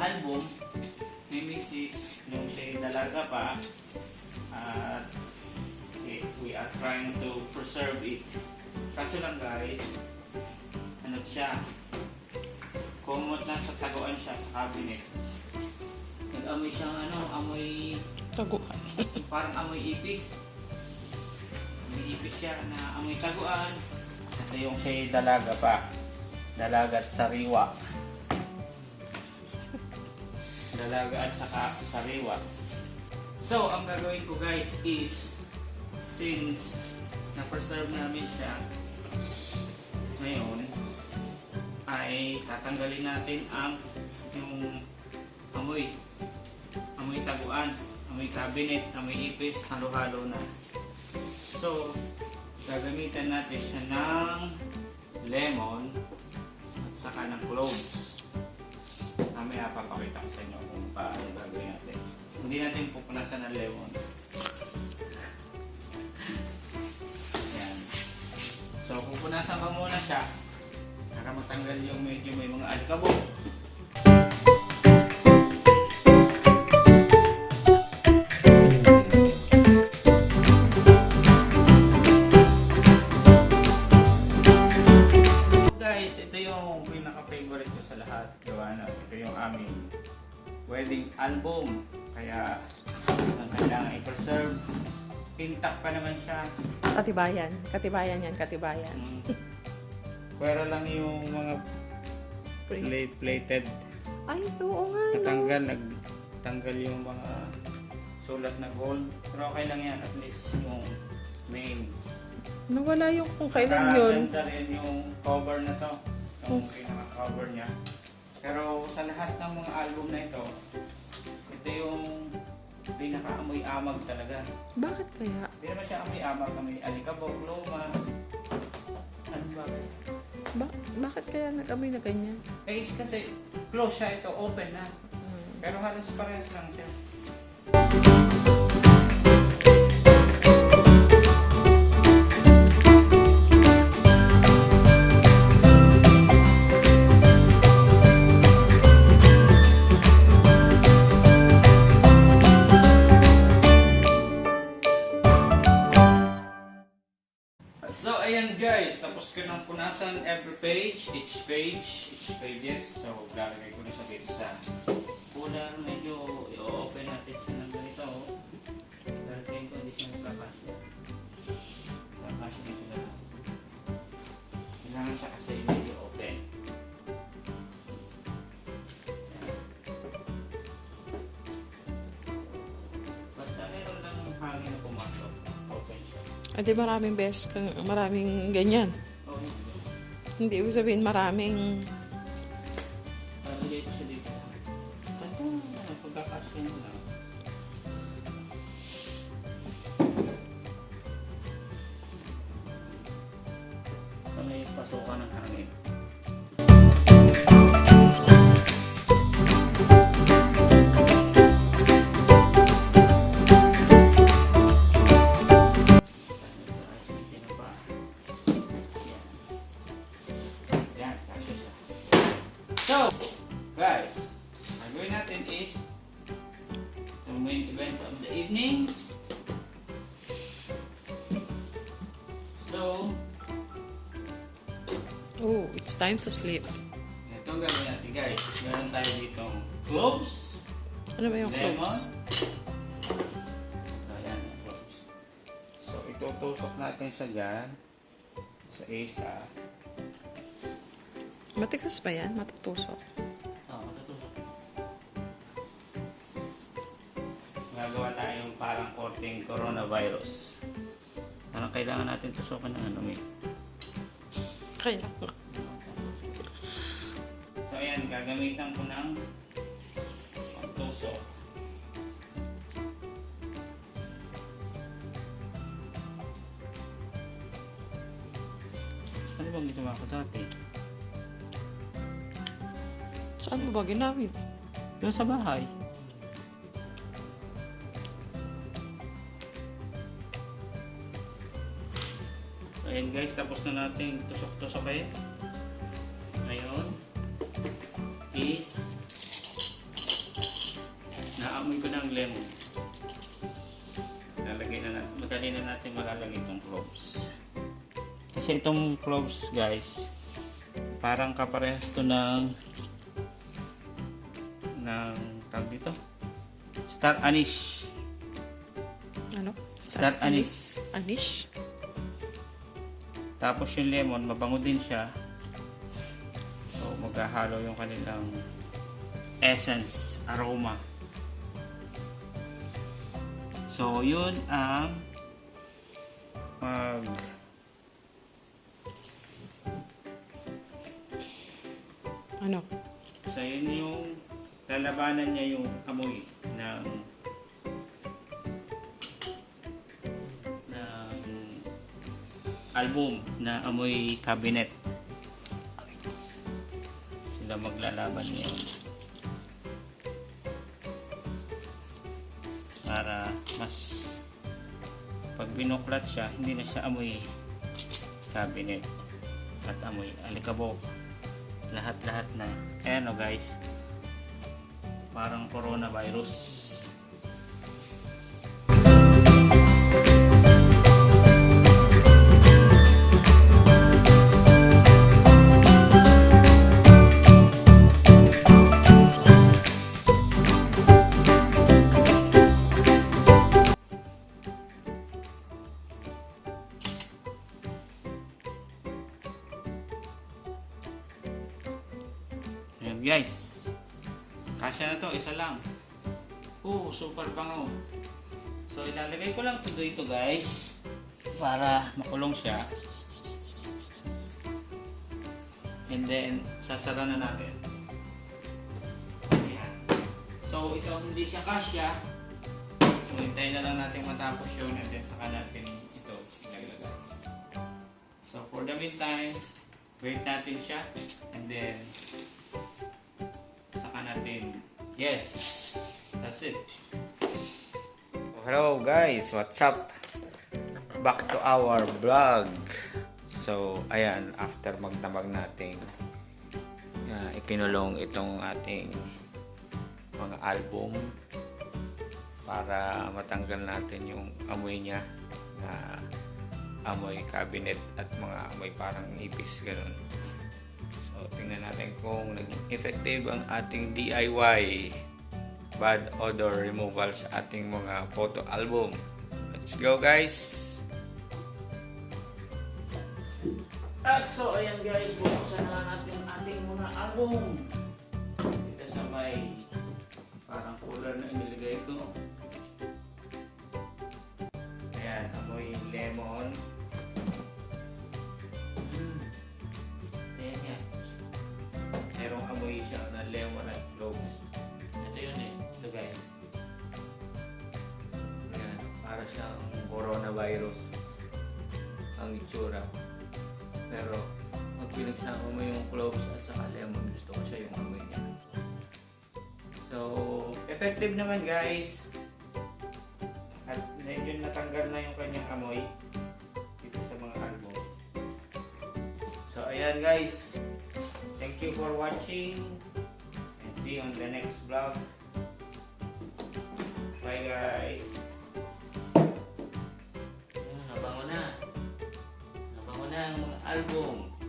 album ni Mrs. nung siya dalaga pa at eh, we are trying to preserve it. Kaso lang guys, ano siya, kumot na sa taguan siya sa cabinet. Nag-amoy siyang ano, amoy Taguan. parang amoy ipis. Amoy ipis siya na amoy taguan. Ito yung siya dalaga pa. Dalaga at sariwa. Dalaga at saka sariwa. So, ang gagawin ko guys is since na-preserve namin siya ngayon ay tatanggalin natin ang yung amoy amoy taguan, amoy cabinet, amoy ipis, halo-halo na. So, gagamitan natin siya ng lemon at saka ng cloves. Mamaya papakita ko sa inyo kung paano gagawin natin. Hindi natin pupunasan ng lemon. Yan. So, pupunasan ko muna siya para matanggal yung medyo may mga alikabok. Yung pinaka-favorite ko sa lahat. Joanna, ito yung aming wedding album. Kaya, ang kailangan i-preserve. Pintak pa naman siya. Katibayan. Katibayan yan, katibayan. Mm. Pwera lang yung mga plate plated. Ay, oo nga. no. Natanggal, nagtanggal yung mga sulat na gold. Pero okay lang yan, at least yung main. Nawala yung kung kailan yun. Nakaganda rin yung cover na to. Yung pinaka-cover niya. Pero sa lahat ng mga album na ito, ito yung pinaka-amoy amag talaga. Bakit kaya? Hindi naman siya amoy amag, amoy alikabok, luma. Ano ba? Ba- bakit kaya nag-amoy na ganyan? Eh, is kasi close siya ito, open na. Hmm. Pero halos parehas lang siya. Ayan guys, tapos ko ng punasan every page, each page, each pages. So, lalagay ko na siya dito sa cooler. Medyo i-open natin siya ng ganito. oh. Dahil tingin ko hindi siya nagkakasya. Nagkakasya dito na lang. Kailangan siya kasi di maraming beses, kang- maraming ganyan. Hindi ibig sabihin maraming... Lalagay ko siya dito. Basta ano, pagkakasya nyo pasukan ng hangin. Event of the evening. So, Oh, it's time to sleep. ito ang gagawin natin guys. Meron tayo dito cloves, Ano ba yung lemon. cloves? Ayan, yung cloves. So, itutusok natin siya dyan sa isa. Matigas ba yan? Matutusok. Gagawa tayong parang korting coronavirus. Ano kailangan natin tusukan ng ano, may Kaya. So ayan, gagamitan ko ng pagtusok. Ano bang ginawa ko dati? Saan mo ba ginamit? Doon sa bahay. Ayan guys, tapos na natin tusok-tusokin. Ngayon is naamoy ko ng lemon. Lalagay na natin, madali na natin malalagay itong cloves. Kasi itong cloves guys, parang kaparehas to ng ng tawag dito star anise Ano? Star anise. Anish? Tapos yung lemon mabango din siya so maghahalo yung kanilang essence aroma so yun ang mag Ano? So yun yung lalabanan niya yung amoy ng ng album na amoy cabinet. Sila maglalaban niya. Para mas pag binuklat siya, hindi na siya amoy cabinet at amoy alikabok lahat-lahat na. Ayan o guys. Parang coronavirus. Oo, super pango. So ilalagay ko lang to dito guys. Para makulong siya. And then, sasara na natin. Ayan. So ito hindi siya kasya. So hintayin na lang natin matapos yun and then saka natin ito ilalagay. So for the meantime, wait natin siya and then saka natin yes that's it. Hello guys. What's up? Back to our vlog. So ayan after magdamag natin uh, ikinulong itong ating mga album para matanggal natin yung amoy niya na amoy cabinet at mga amoy parang ipis ganun. So, tingnan natin kung naging effective ang ating DIY bad odor removal sa ating mga photo album. Let's go guys! At so, ayan guys, buksan na natin ating mga album. Siyang coronavirus ang itsura. Pero pag pinagsama mo yung cloves at saka lemon, gusto ko siya yung amoy niya. So, effective naman guys. At medyo natanggal na yung kanyang amoy dito sa mga album. So, ayan guys. Thank you for watching. And see you on the next vlog. Bye guys. Album.